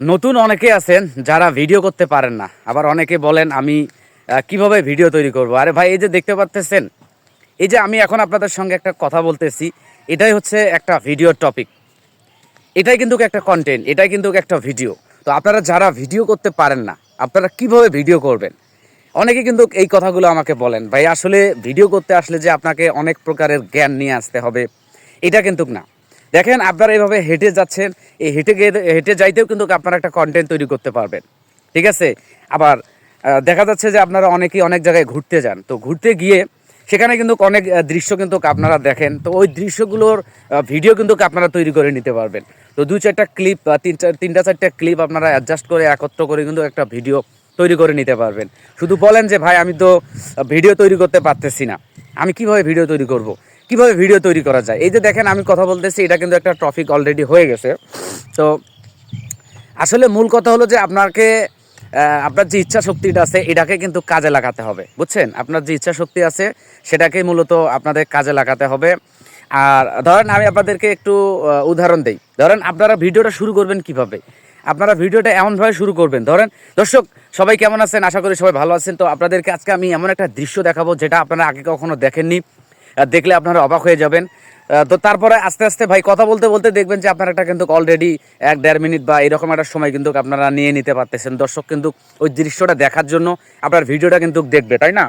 নতুন অনেকে আছেন যারা ভিডিও করতে পারেন না। আবার অনেকে বলেন, আমি কীভাবে ভিডিও তৈরি করব? আরে ভাই, এই যে দেখতে পাচ্তেছেন এই যে আমি এখন আপনাদের সঙ্গে একটা কথা বলতেছি, এটাই হচ্ছে একটা ভিডিওর টপিক এটাই কিন্তু একটা কন্টেন্ট এটাই কিন্তু একটা ভিডিও তো আপনারা যারা ভিডিও করতে পারেন না, আপনারা কীভাবে ভিডিও করবেন? অনেকে কিন্তু এই কথাগুলো আমাকে বলেন, ভাই, আসলে ভিডিও করতে আসলে যে আপনাকে অনেক প্রকারের জ্ঞান নিয়ে আসতে হবে, এটা কিন্তু না। দেখেন আপনারা এইভাবে হেঁটে যাচ্ছেন, এই হেঁটে গিয়ে হেঁটে যাইতেও কিন্তু আপনারা একটা কন্টেন্ট তৈরি করতে পারবেন। ঠিক আছে? আবার দেখা যাচ্ছে যে আপনারা অনেকেই অনেক জায়গায় ঘুরতে যান। তো ঘুরতে গিয়ে সেখানে কিন্তু অনেক দৃশ্য কিন্তু আপনারা দেখেন। তো ওই দৃশ্যগুলোর ভিডিও কিন্তু আপনারা তৈরি করে নিতে পারবেন। তো দু চারটা ক্লিপ তিন চার তিনটা চারটা ক্লিপ আপনারা অ্যাডজাস্ট করে একত্র করে কিন্তু একটা ভিডিও তৈরি করে নিতে পারবেন। শুধু বলেন যে, ভাই, আমি তো ভিডিও তৈরি করতে পারতেছি না। আমি কীভাবে ভিডিও তৈরি করব? কীভাবে ভিডিও তৈরি করা যায়? এই যে দেখেন, আমি কথা বলতেছি, এটা কিন্তু একটা টপিক অলরেডি হয়ে গেছে। তো আসলে মূল কথা হলো যে আপনাকে আপনার যে ইচ্ছা শক্তিটা আছে, এটাকে কিন্তু কাজে লাগাতে হবে। বুঝছেন? আপনার যে ইচ্ছা শক্তি আছে সেটাকেই মূলত আপনাদের কাজে লাগাতে হবে। আর ধরেন, আমি আপনাদেরকে একটু উদাহরণ দেই। ধরেন, আপনারা ভিডিওটা শুরু করবেন কীভাবে? আপনারা ভিডিওটা এমনভাবে শুরু করবেন। ধরেন, দর্শক, সবাই কেমন আছেন? আশা করি সবাই ভালো আছেন। তো আপনাদেরকে আজকে আমি এমন একটা দৃশ্য দেখাবো, যেটা আপনারা আগে কখনো দেখেননি। দেখলে আপনারা অবাক হয়ে যাবেন। তো তারপরে আস্তে আস্তে ভাই কথা বলতে বলতে দেখবেন যে আপনার একটা কিন্তু অলরেডি এক দেড় মিনিট বা এরকম একটা সময় কিন্তু আপনারা নিয়ে নিতে পারতেছেন। দর্শক কিন্তু ওই দৃশ্যটা দেখার জন্য আপনার ভিডিওটা কিন্তু দেখবে, তাই না?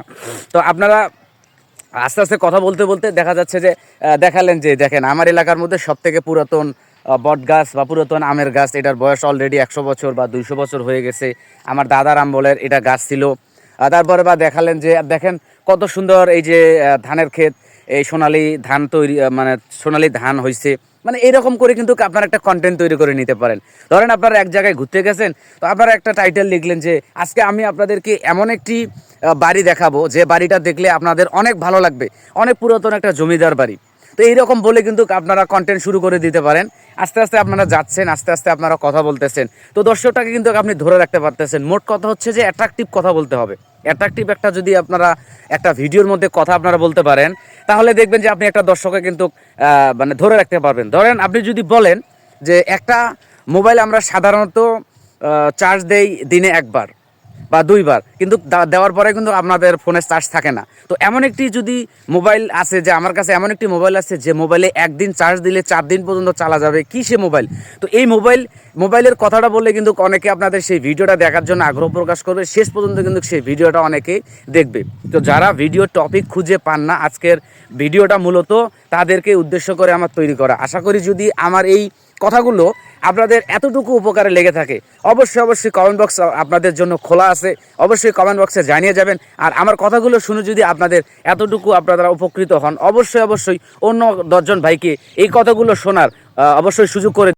তো আপনারা আস্তে আস্তে কথা বলতে বলতে দেখা যাচ্ছে যে দেখালেন যে, দেখেন আমার এলাকার মধ্যে সব থেকে পুরাতন বট গাছ বা পুরাতন আমের গাছ, এটার বয়স অলরেডি একশো বছর বা দুইশো বছর হয়ে গেছে। আমার দাদার আমবলের এটা গাছ ছিল। তারপরে বা দেখালেন যে, দেখেন কত সুন্দর এই যে ধানের ক্ষেত এই সোনালি ধান তৈরি মানে সোনালি ধান হয়েছে মানে এরকম করে কিন্তু আপনার একটা কন্টেন্ট তৈরি করে নিতে পারেন। ধরেন আপনারা এক জায়গায় ঘুরতে গেছেন, তো আপনারা একটা টাইটেল লিখলেন যে, আজকে আমি আপনাদেরকে এমন একটি বাড়ি দেখাবো, যে বাড়িটা দেখলে আপনাদের অনেক ভালো লাগবে। অনেক পুরাতন একটা জমিদার বাড়ি। তো এইরকম বলে কিন্তু আপনারা কন্টেন্ট শুরু করে দিতে পারেন। আস্তে আস্তে আপনারা যাচ্ছেন, আস্তে আস্তে আপনারা কথা বলতেছেন। তো দর্শকটাকে কিন্তু আপনি ধরে রাখতে পারতেছেন। মোট কথা হচ্ছে যে অ্যাট্রাকটিভ কথা বলতে হবে। অ্যাট্রাকটিভ একটা যদি আপনারা একটা ভিডিওর মধ্যে কথা আপনারা বলতে পারেন, তাহলে দেখবেন যে আপনি একটা দর্শককে কিন্তু মানে ধরে রাখতে পারবেন। ধরেন আপনি যদি বলেন যে একটা মোবাইল আমরা সাধারণত চার্জ দেই দিনে একবার। বা দুইবার। কিন্তু দেওয়ার পরে কিন্তু আপনাদের ফোনে চার্জ থাকে না। তো এমন একটি যদি মোবাইল আছে যে, আমার কাছে এমন একটি মোবাইল আছে যে মোবাইলে একদিন চার্জ দিলে চার দিন পর্যন্ত চালা যাবে, কি সে মোবাইল তো এই মোবাইল মোবাইলের কথাটা বললে কিন্তু অনেকে আপনাদের সেই ভিডিওটা দেখার জন্য আগ্রহ প্রকাশ করবে। শেষ পর্যন্ত কিন্তু সেই ভিডিওটা অনেকে দেখবে। তো যারা ভিডিও টপিক খুঁজে পান না, আজকের ভিডিওটা মূলত তাদেরকে উদ্দেশ্য করে আমার তৈরি করা। আশা করি যদি আমার এই কথাগুলো আপনাদের এতটুকু উপকারে লেগে থাকে। অবশ্যই অবশ্যই কমেন্ট বক্স আপনাদের জন্য খোলা আছে। অবশ্যই কমেন্ট বক্সে জানিয়ে যাবেন। আর আমার কথাগুলো শুনে যদি আপনাদের এতটুকু আপনারা উপকৃত হন, অবশ্যই অবশ্যই অন্য দশজন ভাইকে এই কথাগুলো শোনার অবশ্যই সুযোগ করে